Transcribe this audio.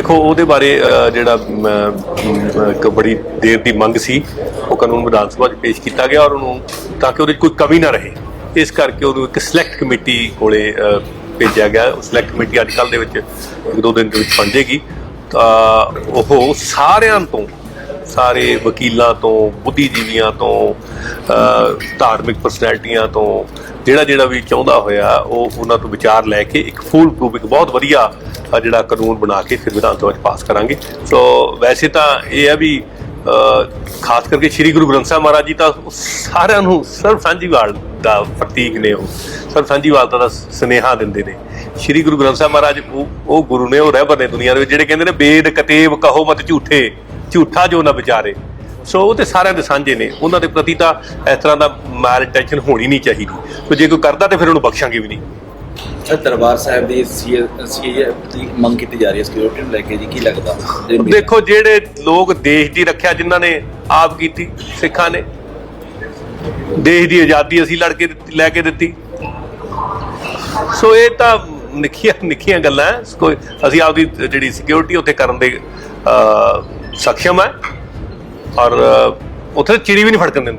ਦੇਖੋ, ਉਹਦੇ ਬਾਰੇ ਜਿਹੜਾ ਇੱਕ ਬੜੀ ਦੇਰ ਦੀ ਮੰਗ ਸੀ, ਉਹ ਕਾਨੂੰਨ ਵਿਧਾਨ ਸਭਾ 'ਚ ਪੇਸ਼ ਕੀਤਾ ਗਿਆ ਔਰ ਉਹਨੂੰ ਤਾਂ ਕਿ ਉਹਦੇ 'ਚ ਕੋਈ ਕਮੀ ਨਾ ਰਹੇ। ਇਸ ਕਰਕੇ ਉਹਨੂੰ ਇੱਕ ਸਿਲੈਕਟ ਕਮੇਟੀ ਕੋਲੇ ਭੇਜਿਆ ਗਿਆ। ਉਹ ਸਿਲੈਕਟ ਕਮੇਟੀ ਅੱਜ ਕੱਲ੍ਹ ਦੇ ਵਿੱਚ ਇੱਕ ਦੋ ਦਿਨ ਦੇ ਵਿੱਚ ਬਣ ਜਾਏਗੀ ਤਾਂ ਉਹ ਸਾਰਿਆਂ ਤੋਂ, ਸਾਰੇ ਵਕੀਲਾਂ ਤੋਂ, ਬੁੱਧੀਜੀਵੀਆਂ ਤੋਂ ਧਾਰਮਿਕ ਪਰਸਨੈਲਿਟੀਆਂ ਤੋਂ ਜਿਹੜਾ ਜਿਹੜਾ ਵੀ ਚਾਹੁੰਦਾ ਹੋਇਆ, ਉਹ ਉਹਨਾਂ ਤੋਂ ਵਿਚਾਰ ਲੈ ਕੇ ਇੱਕ ਫੂਲ ਪ੍ਰੂਫ ਇੱਕ ਬਹੁਤ ਵਧੀਆ ਜਿਹੜਾ ਕਾਨੂੰਨ ਬਣਾ ਕੇ ਫਿਰ ਵਿਧਾਨ ਸਭਾ 'ਚ ਪਾਸ ਕਰਾਂਗੇ। ਸੋ ਵੈਸੇ ਤਾਂ ਇਹ ਆ ਵੀ ਅ, ਖਾਸ ਕਰਕੇ ਸ੍ਰੀ ਗੁਰੂ ਗ੍ਰੰਥ ਸਾਹਿਬ ਮਹਾਰਾਜ ਜੀ ਤਾਂ ਸਾਰਿਆਂ ਨੂੰ ਸਰਬ ਸਾਂਝੀਵਾਲ ਦਾ ਪ੍ਰਤੀਕ ਨੇ ਉਹ। ਸਰਬ ਸਾਂਝੀਵਾਲਤਾ ਦਾ ਸੁਨੇਹਾ ਦਿੰਦੇ ਨੇ। ਸ੍ਰੀ ਗੁਰੂ ਗ੍ਰੰਥ ਸਾਹਿਬ ਮਹਾਰਾਜ ਉਹ ਉਹ ਗੁਰੂ ਨੇ ਉਹ ਰਹਿਬਰ ਨੇ ਦੁਨੀਆ ਦੇ ਵਿੱਚ ਜਿਹੜੇ ਕਹਿੰਦੇ ਨੇ ਬੇਦ ਕਤੇਬ ਕਹੋ ਮਤ ਝੂਠੇ ਝੂਠਾ ਜੋ ਨਾ ਵਿਚਾਰੇ। ਸੋ ਉਹ ਤੇ ਸਾਰਿਆਂ ਦੇ ਸਾਂਝੇ ਨੇ। ਉਹਨਾਂ ਦੇ ਪ੍ਰਤੀ ਤਾਂ ਇਸ ਤਰ੍ਹਾਂ ਦਾ ਮੈਲ ਟੈਨਸ਼ਨ ਹੋਣੀ ਨਹੀਂ ਚਾਹੀਦੀ। ਤੇ ਜੇ ਕੋਈ ਕਰਦਾ ਤੇ ਫਿਰ ਉਹਨੂੰ ਬਖਸ਼ਾਂਗੇ ਵੀ ਨਹੀਂ। ਸਰ ਦਰਬਾਰ ਸਾਹਿਬ ਦੀ ਸੀਏ ਦੀ ਮੰਗ ਕੀਤੀ ਜਾ ਰਹੀ ਹੈ ਸਿਕਿਉਰਿਟੀ ਨੂੰ ਲੈ ਕੇ ਜੀ ਕੀ ਲੱਗਦਾ? ਦੇਖੋ ਜਿਹੜੇ ਲੋਕ ਦੇਸ਼ ਦੀ ਰੱਖਿਆ ਜਿਨ੍ਹਾਂ ਨੇ ਆਪ ਕੀਤੀ ਸਿੱਖਾਂ ਨੇ ਦੇਸ਼ ਦੀ ਆਜ਼ਾਦੀ ਅਸੀਂ ਲੜ ਕੇ ਲੈ ਕੇ ਦਿੱਤੀ। ਸੋ ਇਹ ਤਾਂ ਨਿੱਕੀਆਂ ਨਿੱਕੀਆਂ ਗੱਲਾਂ ਕੋਈ ਅਸੀਂ ਆਪਦੀ ਜਿਹੜੀ ਸਿਕਿਉਰਿਟੀ ਉੱਥੇ ਕਰਨ ਦੇ ਅ, ਸક્ષਮ ਹੈ। ਔਰ ਉੱਥੇ ਚਿੜੀ ਵੀ ਨਹੀਂ ਫੜਕਣ ਦਿੰਦੇ।